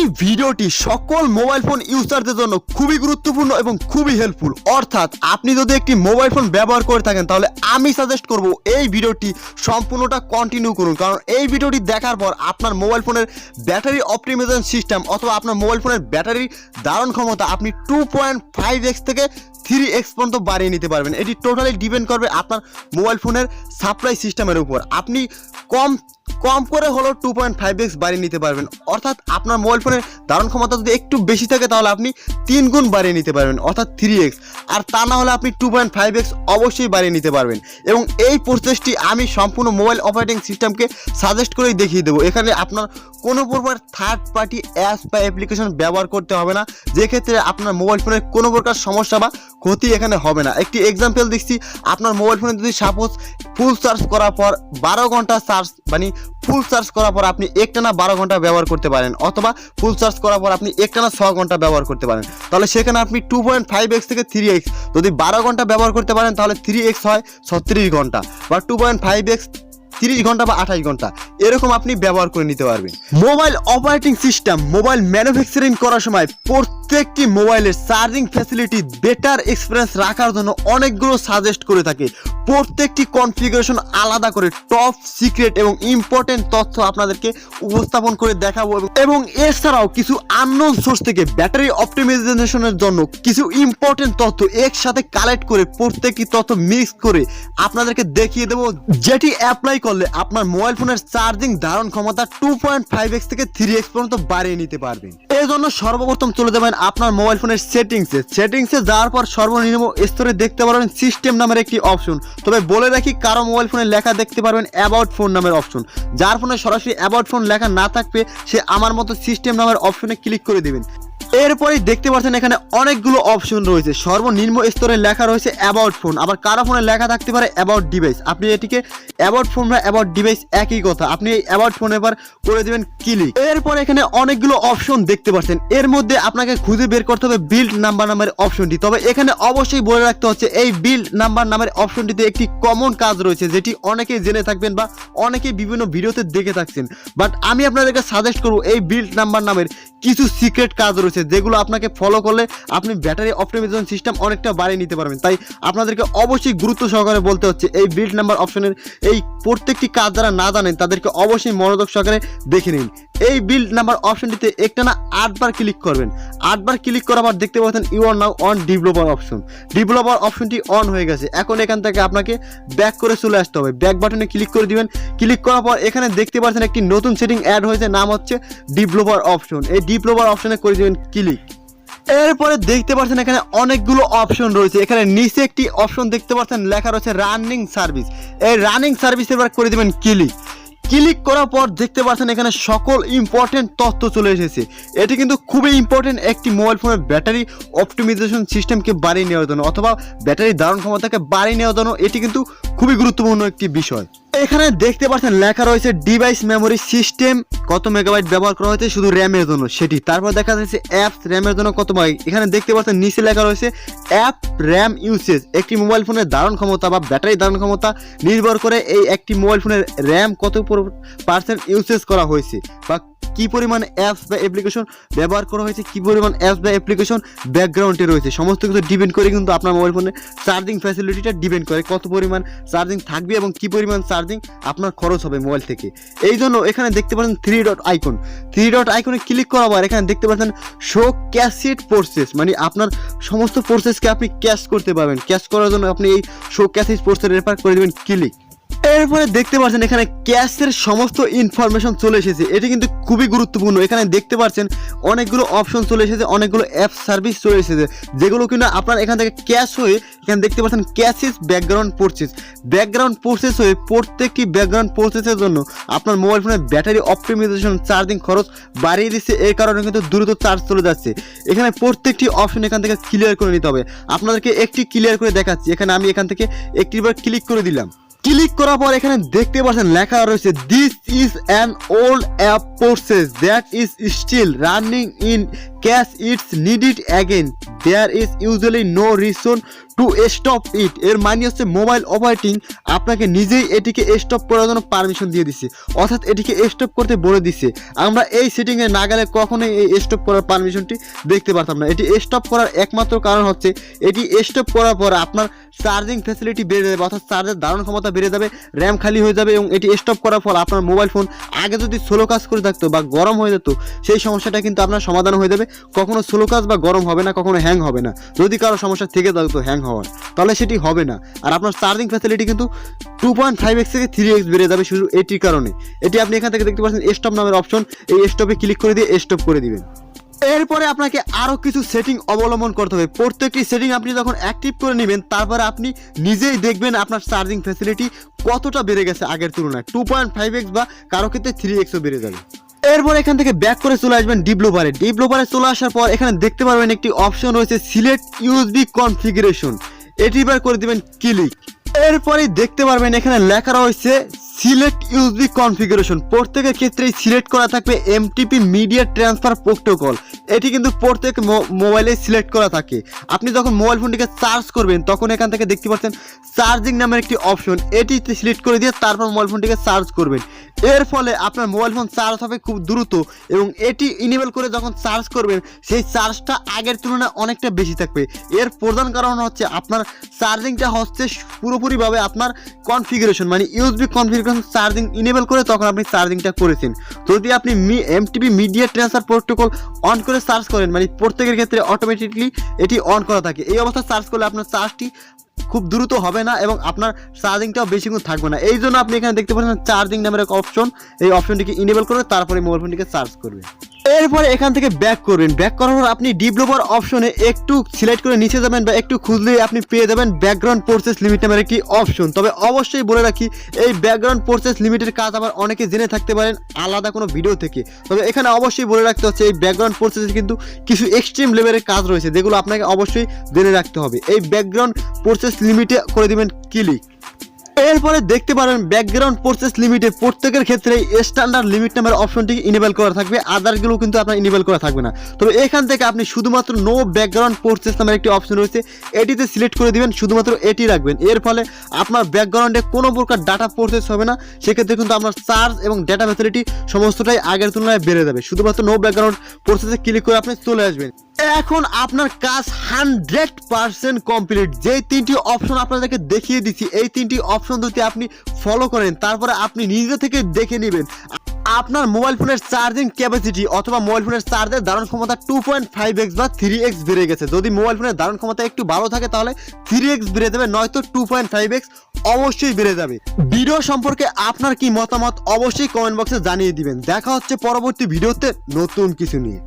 এই ভিডিওটি সকল মোবাইল ফোন ইউজারদের জন্য খুবই গুরুত্বপূর্ণ এবং খুবই হেল্পফুল অর্থাৎ আপনি যদি একটি মোবাইল ফোন ব্যবহার করে থাকেন, তাহলে আমি সাজেস্ট করব এই ভিডিওটি সম্পূর্ণটা কন্টিনিউ করুন। কারণ এই ভিডিওটি দেখার পর আপনার মোবাইল ফোনের ব্যাটারি অপটিমাইজেশন সিস্টেম অথবা আপনার মোবাইল ফোনের ব্যাটারির ধারণ ক্ষমতা আপনি টু পয়েন্ট ফাইভ এক্স থেকে থ্রি এক্স পর্যন্ত বাড়িয়ে নিতে পারবেন। এটি টোটালি ডিপেন্ড করবে আপনার মোবাইল ফোনের সাপ্লাই সিস্টেমের উপর। আপনি কম কম করে হলেও টু পয়েন্ট ফাইভ এক্স বাড়িয়ে নিতে পারবেন। অর্থাৎ আপনার মোবাইল ফোনের ধারণ ক্ষমতা যদি একটু বেশি থাকে, তাহলে আপনি তিন গুণ বাড়িয়ে নিতে পারবেন, অর্থাৎ থ্রি এক্স আর তা না হলে আপনি টু পয়েন্ট ফাইভ এক্স অবশ্যই বাড়িয়ে নিতে পারবেন। এবং এই প্রসেসটি আমি সম্পূর্ণ মোবাইল অপারেটিং সিস্টেমকে সাজেস্ট করেই দেখিয়ে দেবো। এখানে আপনার কোনো প্রকার থার্ড পার্টি অ্যাপস বা অ্যাপ্লিকেশন ব্যবহার করতে হবে না। যেক্ষেত্রে আপনার মোবাইল ফোনের কোনো প্রকার সমস্যা বা ক্ষতি এখানে হবে না। একটি এক্সাম্পল দেখছি আপনার মোবাইল ফোনে যদি সাপোজ ফুল চার্জ করার পর বারো ঘণ্টা চার্জ মানে ফুল চার্জ করার পর আপনি একটানা বারো ঘণ্টা ব্যবহার করতে পারেন, অথবা ফুল চার্জ করার পর আপনি একটানা ছ ঘণ্টা ব্যবহার করতে পারেন। তাহলে সেখানে আপনি টু পয়েন্ট ফাইভ এক্স থেকে থ্রি এক্স যদি বারো ঘণ্টা ব্যবহার করতে পারেন, তাহলে থ্রি এক্স হয় ছত্রিশ ঘণ্টা, বা টু পয়েন্ট ফাইভ এক্স তিরিশ ঘণ্টা বা আঠাশ ঘণ্টা, এরকম আপনি ব্যবহার করে নিতে পারবেন। Mobile operating system mobile manufacturing করার সময় প্রত্যেকটি মোবাইলের চার্জিং ফ্যাসিলিটি বেটার এক্সপিরিয়েন্স রাখার জন্য অনেকগুলো সাজেস্ট করে থাকে। প্রত্যেকটি কনফিগারেশন আলাদা করে টপ সিক্রেট এবং ইম্পর্টেন্ট তথ্য আপনাদেরকে উপস্থাপন করে দেখাবো এবং- এছাড়াও কিছু আননোন সোর্স থেকে ব্যাটারি অপটিমাইজেশনের জন্য কিছু ইম্পর্টেন্ট তথ্য একসাথে কালেক্ট করে প্রত্যেকটি তথ্য মিক্স করে আপনাদেরকে দেখিয়ে দেবো, যেটি অ্যাপ্লাই করলে আপনার মোবাইল ফোনের চার্জিং ধারণ ক্ষমতা টু পয়েন্ট ফাইভ এক্স থেকে থ্রি এক্স পর্যন্ত বাড়িয়ে নিতে পারবেন। এই জন্য সর্বপ্রথম চলে যাবেন আপনার মোবাইল ফোনের সেটিংসে সেটিংসে যাওয়ার পর সর্বনিম্ন স্তরে দেখতে পারবেন সিস্টেম নামের একটি অপশন তবে বলে রাখি, কারও মোবাইল ফোনে লেখা দেখতে পারবেন অ্যাবাউট ফোন নামের অপশন যার ফোনে সরাসরি অ্যাবাউট ফোন লেখা না থাকবে, সে আমার মতো সিস্টেম নামের অপশনে ক্লিক করে দেবেন। এরপরে দেখতে পাচ্ছেন এখানে অনেকগুলো অপশন রয়েছে। সর্বনিম্ন স্তরে লেখা রয়েছে অ্যাবাউট ফোন আবার কারও ফোনে লেখা থাকতে পারে অ্যাবাউট ডিভাইস আপনি এটিকে অ্যাবাউট ফোন বা অ্যাবাউট ডিভাইস একই কথা, আপনি এই অ্যাবাউট ফোন এবার করে দেবেন ক্লিক এরপর এখানে অনেকগুলো অপশন দেখতে পাচ্ছেন। এর মধ্যে আপনাকে খুঁজে বের করতে হবে বিল্ড নাম্বার নামের অপশনটি তবে এখানে অবশ্যই বলে রাখতে হচ্ছে, এই বিল্ড নাম্বার নামের অপশনটিতে একটি কমন কাজ রয়েছে, যেটি অনেকেই জেনে থাকবেন বা অনেকেই বিভিন্ন ভিডিওতে দেখে থাকছেন। বাট আমি আপনাদেরকে সাজেস্ট করব, এই বিল্ড নাম্বার নামের কিছু সিক্রেট কাজ রয়েছে যেগুলো আপনাকে ফলো করলে আপনি ব্যাটারি অপটিমাইজেশন সিস্টেম অনেকটা বাড়িয়ে নিতে পারবেন। তাই আপনাদেরকে অবশ্যই গুরুত্ব সহকারে বলতে হচ্ছে, এই বিল্ড নাম্বার অপশনের এই প্রত্যেকটি কাজ যারা না জানেন, তাদেরকে অবশ্যই মনোযোগ সহকারে দেখে নিন। এই বিল্ড নাম্বার অপশনটিতে একটানা আটবার ক্লিক করবেন। আটবার ক্লিক করার পর দেখতে পাচ্ছেন you are now on developer option developer অপশনটি অন হয়ে গেছে। এখন এখান থেকে আপনাকে ব্যাক করে চলে আসতে হবে। ব্যাক বাটনে ক্লিক করে দিবেন। ক্লিক করার পর এখানে দেখতে পাচ্ছেন একটি নতুন সেটিং অ্যাড হয়েছে, নাম হচ্ছে ডেভেলপার অপশন এই ডেভেলপার অপশনে করে দিবেন ক্লিক। এরপরে দেখতে পাচ্ছেন এখানে অনেকগুলো অপশন রয়েছে। এখানে নিচে একটি অপশন দেখতে পাচ্ছেন, লেখা রয়েছে রানিং সার্ভিস। এই রানিং সার্ভিস এবার করে দেবেন ক্লিক। ক্লিক করার পর দেখতে পাচ্ছেন এখানে সকল ইম্পর্টেন্ট তথ্য চলে এসেছে। এটি কিন্তু খুবই ইম্পর্টেন্ট একটি মোবাইল ফোনের ব্যাটারি অপটিমাইজেশন সিস্টেমকে বাড়িয়ে নেওয়ার জন্য অথবা ব্যাটারি ধারণ ক্ষমতাকে বাড়িয়ে নেওয়ার জন্য এটি কিন্তু খুবই গুরুত্বপূর্ণ একটি বিষয়। এখানে দেখতে পাচ্ছেন লেখা রয়েছে ডিভাইস মেমোরি সিস্টেম, কত মেগাবাইট ব্যবহার করা হয়েছে, শুধু র্যামের জন্য সেটি। তারপর দেখা যাচ্ছে অ্যাপস র্যামের জন্য কত বাইট এখানে দেখতে পাচ্ছেন নিচে লেখা রয়েছে অ্যাপ র্যাম ইউসেজ। একটি মোবাইল ফোনের ধারণ ক্ষমতা বা ব্যাটারি ধারণ ক্ষমতা নির্ভর করে এই একটি মোবাইল ফোনের র্যাম কত পার্সেন্ট ইউসেজ করা হয়েছে বা কি পরিমাণ অ্যাপস বা অ্যাপ্লিকেশন ব্যবহার করা হয়েছে, কি পরিমাণ অ্যাপস বা অ্যাপ্লিকেশন ব্যাকগ্রাউন্ডে রয়েছে। সমস্ত কিছু ডিপেন্ড করে কিন্তু আপনার মোবাইল ফোনের চার্জিং ফ্যাসিলিটিটা ডিপেন্ড করে কত পরিমাণ চার্জিং থাকবে এবং কি পরিমাণ চার্জিং আপনার খরচ হবে মোবাইল থেকে। এই জন্য এখানে দেখতে পাচ্ছেন three dot icon three dot আইকনে ক্লিক করা পর এখানে দেখতে পাচ্ছেন শো ক্যাসেট প্রসেস মানে আপনার সমস্ত প্রসেসকে আপনি ক্যাশ করতে পারবেন। ক্যাশ করার জন্য আপনি এই শো ক্যাসেট প্রসেস রেফার করে দেবেন ক্লিক এরপরে দেখতে পাচ্ছেন এখানে ক্যাশের সমস্ত ইনফরমেশন চলে এসেছে। এটি কিন্তু খুবই গুরুত্বপূর্ণ। এখানে দেখতে পাচ্ছেন অনেকগুলো অপশন চলে এসেছে, অনেকগুলো অ্যাপ সার্ভিস চলে এসেছে, যেগুলো কিনা আপনার এখান থেকে ক্যাশ হয়ে এখানে দেখতে পাচ্ছেন caches background process background process হয়ে প্রত্যেকটি ব্যাকগ্রাউন্ড প্রসেসের জন্য আপনার মোবাইল ফোনের ব্যাটারি অপটিমাইজেশন চার্জিং খরচ বাড়িয়ে দিচ্ছে। এর কারণে কিন্তু দ্রুত চার্জ চলে যাচ্ছে। এখানে প্রত্যেকটি অপশন এখান থেকে ক্লিয়ার করে নিতে হবে। আপনাদেরকে একটি ক্লিয়ার করে দেখাচ্ছি। এখানে আমি এখান থেকে একটিবার ক্লিক করে দিলাম। ক্লিক করার পর এখানে দেখতে পাচ্ছেন লেখা রয়েছে this is an old app process that is still running in cache it's need it again there is usually no reason to stop it এর মানে হচ্ছে মোবাইল অপারেটিং আপনাকে নিজেই এটিকে স্টপ করার জন্য পারমিশন দিয়ে দিছে। অর্থাৎ এটিকে স্টপ করতে বলে দিছে। আমরা এই সেটিংয়ে না গেলে কখনোই এই স্টপ করার পারমিশনটি দেখতে পারতাম না। এটি স্টপ করার একমাত্র কারণ হচ্ছে এটি স্টপ করার পর আপনার চার্জিং ফ্যাসিলিটি বেড়ে যাবে, অর্থাৎ চার্জের ধারণ ক্ষমতা বেড়ে যাবে র্যাম খালি হয়ে যাবে এবং এটি স্টপ করার ফল আপনার মোবাইল ফোন আগে যদি স্লো কাজ করে থাকতো বা গরম হয়ে যেত, সেই সমস্যাটা কিন্তু আপনার সমাধান হয়ে যাবে। কখনো স্লো কাজ বা গরম হবে না, কখনো হ্যাং হবে না। যদি কারও সমস্যা থেকে থাকতো হ্যাং হওয়ার। তাহলে সেটি হবে না। আর আপনার চার্জিং ফ্যাসিলিটি কিন্তু টু পয়েন্ট ফাইভ এক্স থেকে থ্রি এক্স বেড়ে যাবে শুধু এটির কারণে। এটি আপনি এখান থেকে দেখতে পাচ্ছেন স্টপ নামের অপশন এই স্টপে ক্লিক করে দিয়ে স্টপ করে দিবেন। এরপরে আপনাকে আরও কিছু সেটিং অবলম্বন করতে হবে। প্রত্যেকটি সেটিং আপনি যখন অ্যাক্টিভ করে নেবেন, তারপরে আপনি নিজেই দেখবেন আপনার চার্জিং ফ্যাসিলিটি কতটা বেড়ে গেছে আগের তুলনায়। টু পয়েন্ট ফাইভ এক্স বা কারও ক্ষেত্রে থ্রি এক্সও বেড়ে যাবে। এরপর এখান থেকে ব্যাক করে চলে আসবেন ডিপ্লোপারে ডিপ্লোপারে চলে আসার পর এখানে দেখতে পারবেন একটি অপশন রয়েছে সিলেক্ট ইউএসবি কনফিগারেশন এটি এবার করে দিবেন ক্লিক এরপরে দেখতে পারবেন এখানে লেখা রয়েছে সিলেক্ট ইউএসবি কনফিগারেশন। প্রত্যেকের ক্ষেত্রেই সিলেক্ট করা থাকবে এমটিপি মিডিয়া ট্রান্সফার প্রোটোকল এটি কিন্তু প্রত্যেক মোবাইলে সিলেক্ট করা থাকে। আপনি যখন মোবাইল ফোনটিকে চার্জ করবেন, তখন এখান থেকে দেখতে পাচ্ছেন চার্জিং নামের একটি অপশন। এটি সিলেক্ট করে দিয়ে তারপর মোবাইল ফোনটিকে চার্জ করবেন। এর ফলে আপনার মোবাইল ফোন চার্জ হবে খুব দ্রুত এবং এটি ইনেবল করে যখন চার্জ করবেন, সেই চার্জটা আগের তুলনায় অনেকটা বেশি থাকবে। এর প্রধান কারণ হচ্ছে আপনার চার্জিংটা হচ্ছে পুরোপুরিভাবে আপনার কনফিগারেশন মানে ইউএসবি কনফিগারেশন চার্জিং ইনেবল করে, তখন আপনি চার্জিংটা করেছেন। যদি আপনি me MTP media transfer protocol on করে চার্জ করেন মানে প্রত্যেকের ক্ষেত্রে অটোমেটিকলি এটি অন করা থাকে। এই অবস্থা চার্জ করলে আপনার চার্জটি খুব দ্রুত হবে না এবং আপনার চার্জিংটাও বেশিক্ষণ থাকবে না। এই জন্য আপনি এখানে দেখতে পাচ্ছেন চার্জিং নামের এক অপশন এই অপশনটিকে ইনেবল করে, তারপরে মোবাইল ফোনটিকে চার্জ করবে এরপরে এখান থেকে ব্যাক করবেন। ব্যাক করার পর আপনি ডেভেলপার অপশনে একটু সিলেক্ট করে নিচে যাবেন বা একটু খুঁজলেই আপনি পেয়ে যাবেন ব্যাকগ্রাউন্ড প্রসেস লিমিট নামের একটি অপশন তবে অবশ্যই বলে রাখি, এই ব্যাকগ্রাউন্ড প্রসেস লিমিটের কাজ আবার অনেকে জেনে থাকতে পারেন আলাদা কোনো ভিডিও থেকে। তবে এখানে অবশ্যই বলে রাখতে হচ্ছে, এই ব্যাকগ্রাউন্ড প্রসেসে কিন্তু কিছু এক্সট্রিম লেভেলের কাজ রয়েছে, যেগুলো আপনাকে অবশ্যই জেনে রাখতে হবে। এই ব্যাকগ্রাউন্ড প্রসেস লিমিটে করে দিবেন ক্লিক এরপরে দেখতে পারেন ব্যাকগ্রাউন্ড প্রসেস লিমিটে প্রত্যেকের ক্ষেত্রে স্ট্যান্ডার্ড লিমিট নামের অপশনটি ইনেবল করা থাকবে আদারগুলো কিন্তু আপনার ইনেবল করা থাকবে না। তবে এখান থেকে আপনি শুধুমাত্র নো ব্যাকগ্রাউন্ড প্রসেস নামের একটি অপশন রয়েছে, এটিতে সিলেক্ট করে দিবেন, শুধুমাত্র এটি রাখবেন। এর ফলে আপনার ব্যাকগ্রাউন্ডে কোনো প্রকার ডাটা প্রসেস হবে না, সেক্ষেত্রে কিন্তু আপনার চার্জ এবং ডেটা ফ্যাসিলিটি সমস্তটাই আগের তুলনায় বেড়ে যাবে। শুধুমাত্র নো ব্যাকগ্রাউন্ড প্রসেসে ক্লিক করে আপনি চলে আসবেন। এখন আপনার কাজ হান্ড্রেড পার্সেন্ট কমপ্লিট। যেই তিনটি অপশন আপনাদেরকে দেখিয়ে দিচ্ছি, এই তিনটি অপশন যদি আপনি ফলো করেন, তারপরে আপনি নিজে থেকে দেখে নেবেন। আপনার মোবাইল ফোনের চার্জিং ক্যাপাসিটি অথবা মোবাইল ফোনের চার্জের ধারণ ক্ষমতা টু পয়েন্ট ফাইভ এক্স বা থ্রি এক্স বেড়ে গেছে। যদি মোবাইল ফোনের ধারণ ক্ষমতা একটু ভালো থাকে, তাহলে থ্রি এক্স বেড়ে যাবে, নয়তো টু পয়েন্ট ফাইভ এক্স অবশ্যই বেড়ে যাবে। ভিডিও সম্পর্কে আপনার কি মতামত অবশ্যই কমেন্ট বক্সে জানিয়ে দিবেন। দেখা হচ্ছে পরবর্তী ভিডিওতে নতুন কিছু নিয়ে।